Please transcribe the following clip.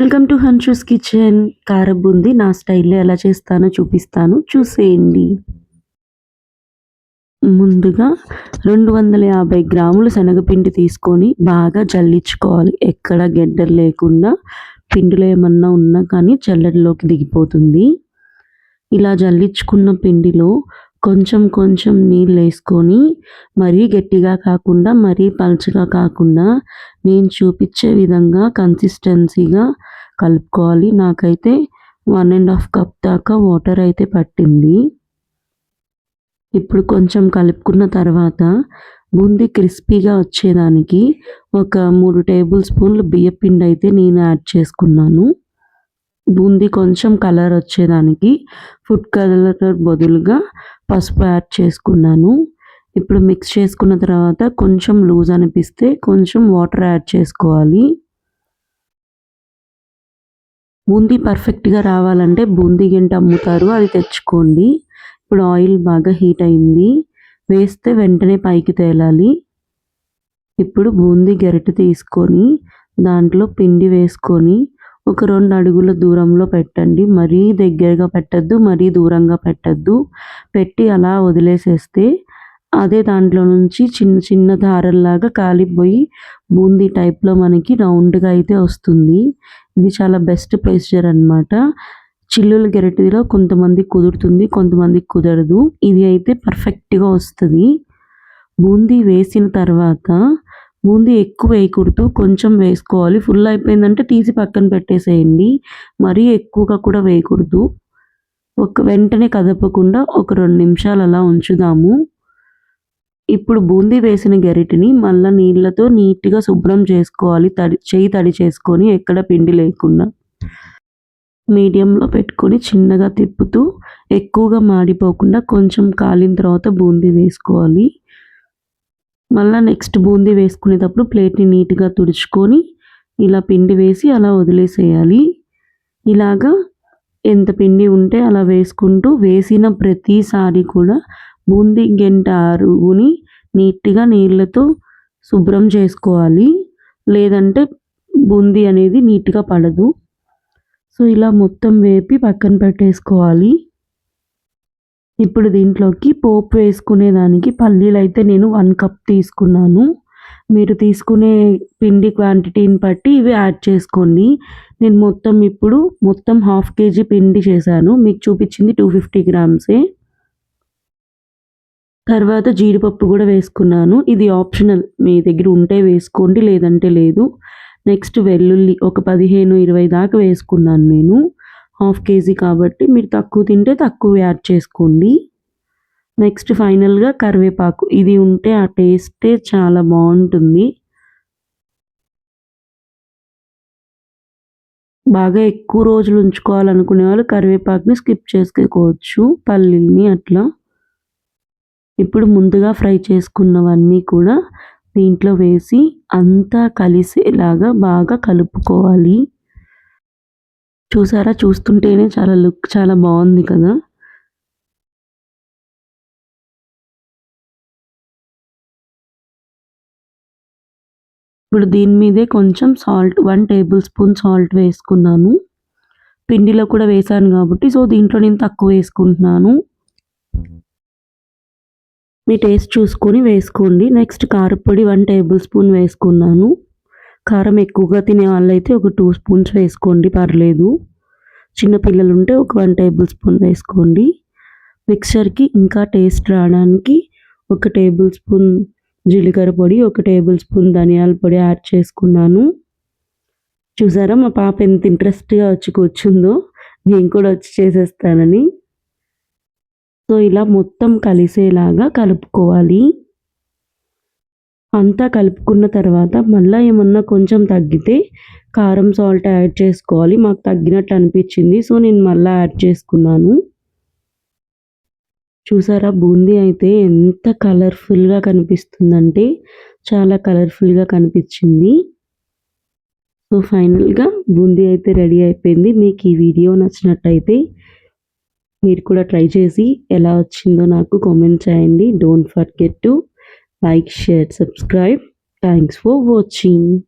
Welcome to Hanshu's kitchen. కారబుంది నా స్టైల్లో ఎలా చేస్తానో చూపిస్తాను. చూసేయండి. ముందుగా రెండు వందల యాభై గ్రాముల శనగపిండి తీసుకొని బాగా జల్లించుకోవాలి. ఎక్కడ గెడ్డలు లేకుండా పిండిలో ఏమన్నా ఉన్నా కానీ జల్లెడలోకి దిగిపోతుంది. ఇలా జల్లించుకున్న పిండిలో కొంచెం కొంచెం నీళ్ళు వేసుకొని మరీ గట్టిగా కాకుండా మరీ పలుచగా కాకుండా నేను చూపించే విధంగా కన్సిస్టెన్సీగా కలుపుకోవాలి. నాకైతే వన్ అండ్ హాఫ్ కప్ దాకా వాటర్ అయితే పట్టింది. ఇప్పుడు కొంచెం కలుపుకున్న తర్వాత బూందీ క్రిస్పీగా వచ్చేదానికి ఒక మూడు టేబుల్ స్పూన్లు బియ్యపిండి అయితే నేను యాడ్ చేసుకున్నాను. బూందీ కొంచెం కలర్ వచ్చేదానికి. ఫుడ్ కలర్ బదులుగా పసుపు యాడ్ చేసుకున్నాను. ఇప్పుడు మిక్స్ చేసుకున్న తర్వాత కొంచెం లూజ్ అనిపిస్తే కొంచెం వాటర్ యాడ్ చేసుకోవాలి. బూందీ పర్ఫెక్ట్గా రావాలంటే బూందీ గింట అమ్ముతారు అది తెచ్చుకోండి. ఇప్పుడు ఆయిల్ బాగా హీట్ అయింది. వేస్తే వెంటనే పైకి తేలాలి. ఇప్పుడు బూందీ గరిటె తీసుకొని దాంట్లో పిండి వేసుకొని ఒక రెండు అడుగుల దూరంలో పెట్టండి. మరీ దగ్గరగా పెట్టద్దు మరీ దూరంగా పెట్టద్దు. పెట్టి అలా వదిలేసేస్తే అదే దాంట్లో నుంచి చిన్న చిన్న దారల్లాగా కాలిపోయి బూందీ టైప్లో మనకి రౌండ్గా అయితే వస్తుంది. ఇది చాలా బెస్ట్ ప్రొసీజర్ అనమాట చిల్లుల గెరటిలో కొంతమంది కుదురుతుంది కొంతమంది కుదరదు. ఇది అయితే పర్ఫెక్ట్గా వస్తుంది. బూందీ వేసిన తర్వాత బూందీ ఎక్కువ వేయకూడదు కొంచెం వేసుకోవాలి. ఫుల్ అయిపోయిందంటే తీసి పక్కన పెట్టేసేయండి. మరీ ఎక్కువగా కూడా వేయకూడదు. ఒక వెంటనే కదపకుండా ఒక రెండు నిమిషాలు అలా ఉంచుదాము. ఇప్పుడు బూందీ వేసిన గరిటిని మళ్ళీ నీళ్ళతో నీట్గా శుభ్రం చేసుకోవాలి. తడి చేయి తడి చేసుకొని ఎక్కడ పిండి లేకుండా. మీడియంలో పెట్టుకొని చిన్నగా తిప్పుతూ ఎక్కువగా మాడిపోకుండా కొంచెం కాలిన తర్వాత బూందీ వేసుకోవాలి. మళ్ళీ నెక్స్ట్ బూందీ వేసుకునేటప్పుడు ప్లేట్ని నీట్గా తుడుచుకొని ఇలా పిండి వేసి అలా వదిలేసేయాలి. ఇలాగా ఎంత పిండి ఉంటే అలా వేసుకుంటూ వేసిన ప్రతిసారి కూడా బూందీ గెంట అరుగుని నీట్గా నీళ్ళతో శుభ్రం చేసుకోవాలి. లేదంటే బూందీ అనేది నీట్గా పడదు. సో ఇలా మొత్తం వేపి పక్కన పెట్టేసుకోవాలి. ఇప్పుడు దీంట్లోకి పోపు వేసుకునేదానికి పల్లీలు అయితే నేను వన్ కప్ తీసుకున్నాను. మీరు తీసుకునే పిండి క్వాంటిటీని బట్టి ఇవి యాడ్ చేసుకోండి. నేను మొత్తం ఇప్పుడు మొత్తం హాఫ్ కేజీ పిండి చేశాను. మీకు చూపించింది టూ ఫిఫ్టీ గ్రామ్సే. తర్వాత జీడిపప్పు కూడా వేసుకున్నాను. ఇది ఆప్షనల్. మీ దగ్గర ఉంటే వేసుకోండి లేదంటే లేదు. నెక్స్ట్ వెల్లుల్లి ఒక పదిహేను ఇరవై దాకా వేసుకున్నాను నేను. హాఫ్ కేజీ కాబట్టి మీరు తక్కువ తింటే తక్కువ యాడ్ చేసుకోండి. నెక్స్ట్ ఫైనల్గా కరివేపాకు. ఇది ఉంటే ఆ టేస్టే చాలా బాగుంటుంది. బాగా ఎక్కువ రోజులు ఉంచుకోవాలనుకునే వాళ్ళు కరివేపాకుని స్కిప్ చేసుకోవచ్చు పల్లీల్ని అట్లా. ఇప్పుడు ముందుగా ఫ్రై చేసుకున్నవన్నీ కూడా దీంట్లో వేసి అంతా కలిసేలాగా బాగా కలుపుకోవాలి. చూసారా? చూస్తుంటేనే చాలా లుక్ చాలా బాగుంది కదా? ఇప్పుడు దీని మీదే కొంచెం salt one tablespoon salt వేసుకున్నాను. పిండిలో కూడా వేసాను కాబట్టి సో దీంట్లో నేను తక్కువ వేసుకుంటున్నాను. మీ టేస్ట్ చూసుకొని వేసుకోండి. నెక్స్ట్ కారపొడి వన్ టేబుల్ స్పూన్ వేసుకున్నాను. కారం ఎక్కువగా తినే వాళ్ళైతే ఒక టూ స్పూన్స్ వేసుకోండి పర్లేదు. చిన్నపిల్లలు ఉంటే ఒక వన్ టేబుల్ స్పూన్ వేసుకోండి. మిక్సర్కి ఇంకా టేస్ట్ రావడానికి ఒక టేబుల్ స్పూన్ జీలకర్ర పొడి ఒక టేబుల్ స్పూన్ ధనియాల పొడి యాడ్ చేసుకున్నాను. చూసారా మా పాప ఎంత ఇంట్రెస్ట్గా వచ్చి కూర్చుందో నేను కూడా వచ్చి చేసేస్తానని. సో ఇలా మొత్తం కలిసేలాగా కలుపుకోవాలి. అంతా కలుపుకున్న తర్వాత మళ్ళీ ఏమన్నా కొంచెం తగ్గితే కారం సాల్ట్ యాడ్ చేసుకోవాలి. మాకు తగ్గినట్టు అనిపించింది. సో నేను మళ్ళీ యాడ్ చేసుకున్నాను. చూసారా? బూందీ అయితే ఎంత కలర్ఫుల్గా కనిపిస్తుందంటే చాలా కలర్ఫుల్గా కనిపించింది. సో ఫైనల్గా బూందీ అయితే రెడీ అయిపోయింది. మీకు ఈ వీడియో నచ్చినట్టయితే మీరు కూడా ట్రై చేసి ఎలా వచ్చిందో నాకు కామెంట్ చేయండి. Don't forget to like share subscribe. Thanks for watching